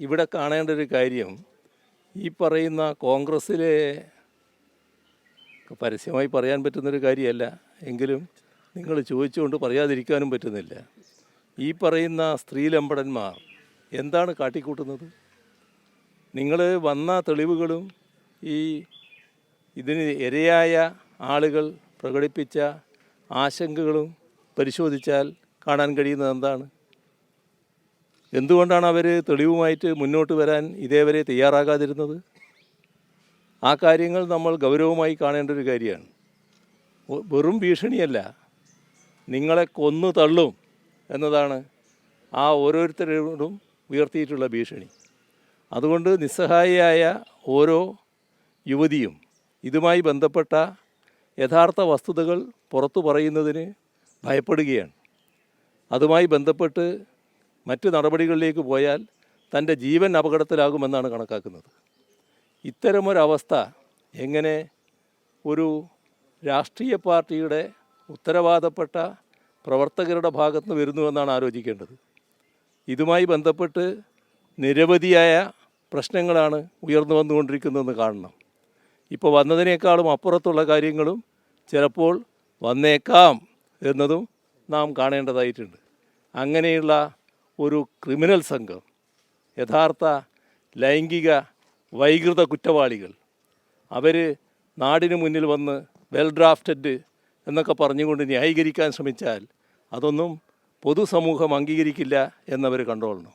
ഇവിടെ കാണേണ്ട ഒരു കാര്യം ഈ പറയുന്ന കോൺഗ്രസ്സിലെ പരസ്യമായി പറയാൻ പറ്റുന്നൊരു കാര്യമല്ല. എങ്കിലും നിങ്ങൾ ചോദിച്ചുകൊണ്ട് പറയാതിരിക്കാനും പറ്റുന്നില്ല. ഈ പറയുന്ന സ്ത്രീലമ്പടന്മാർ എന്താണ് കാട്ടിക്കൂട്ടുന്നത്? നിങ്ങൾ വന്ന തെളിവുകളും ഈ ഇതിന് ഇരയായ ആളുകൾ പ്രകടിപ്പിച്ച ആശങ്കകളും പരിശോധിച്ചാൽ കാണാൻ കഴിയുന്നത് എന്താണ്? എന്തുകൊണ്ടാണ് അവർ തെളിവുമായിട്ട് മുന്നോട്ട് വരാൻ ഇതേവരെ തയ്യാറാകാതിരുന്നത്? ആ കാര്യങ്ങൾ നമ്മൾ ഗൗരവമായി കാണേണ്ട ഒരു കാര്യമാണ്. വെറും ഭീഷണിയല്ല. നിങ്ങളെ കൊന്നു തള്ളും എന്നതാണ് ആ ഓരോരുത്തരോടും ഉയർത്തിയിട്ടുള്ള ഭീഷണി. അതുകൊണ്ട് നിസ്സഹായിയായ ഓരോ യുവതിയും ഇതുമായി ബന്ധപ്പെട്ട യഥാർത്ഥ വസ്തുതകൾ പുറത്തു പറയുന്നതിന് ഭയപ്പെടുകയാണ്. അതുമായി ബന്ധപ്പെട്ട് മറ്റ് നടപടികളിലേക്ക് പോയാൽ തന്റെ ജീവൻ അപകടത്തിലാകുമെന്നാണ് കണക്കാക്കുന്നത്. ഇത്തരമൊരവസ്ഥ എങ്ങനെ ഒരു രാഷ്ട്രീയ പാർട്ടിയുടെ ഉത്തരവാദപ്പെട്ട പ്രവർത്തകരുടെ ഭാഗത്ത് വരുന്നുവെന്നാണ് ആലോചിക്കേണ്ടത്. ഇതുമായി ബന്ധപ്പെട്ട് നിരവധിയായ പ്രശ്നങ്ങളാണ് ഉയർന്നു വന്നുകൊണ്ടിരിക്കുന്നതെന്ന് കാണണം. ഇപ്പോൾ വന്നതിനേക്കാളും അപ്പുറത്തുള്ള കാര്യങ്ങളും ചിലപ്പോൾ വന്നേക്കാം എന്നതും നാം കാണേണ്ടതായിട്ടുണ്ട്. അങ്ങനെയുള്ള ഒരു ക്രിമിനൽ സംഘം യഥാർത്ഥ ലൈംഗിക വൈകൃത കുറ്റവാളികൾ. അവർ നാടിന് മുന്നിൽ വന്ന് വെൽ ഡ്രാഫ്റ്റഡ് എന്നൊക്കെ പറഞ്ഞുകൊണ്ട് ന്യായീകരിക്കാൻ ശ്രമിച്ചാൽ അതൊന്നും പൊതുസമൂഹം അംഗീകരിക്കില്ല എന്നവർ കണ്ടോളണം.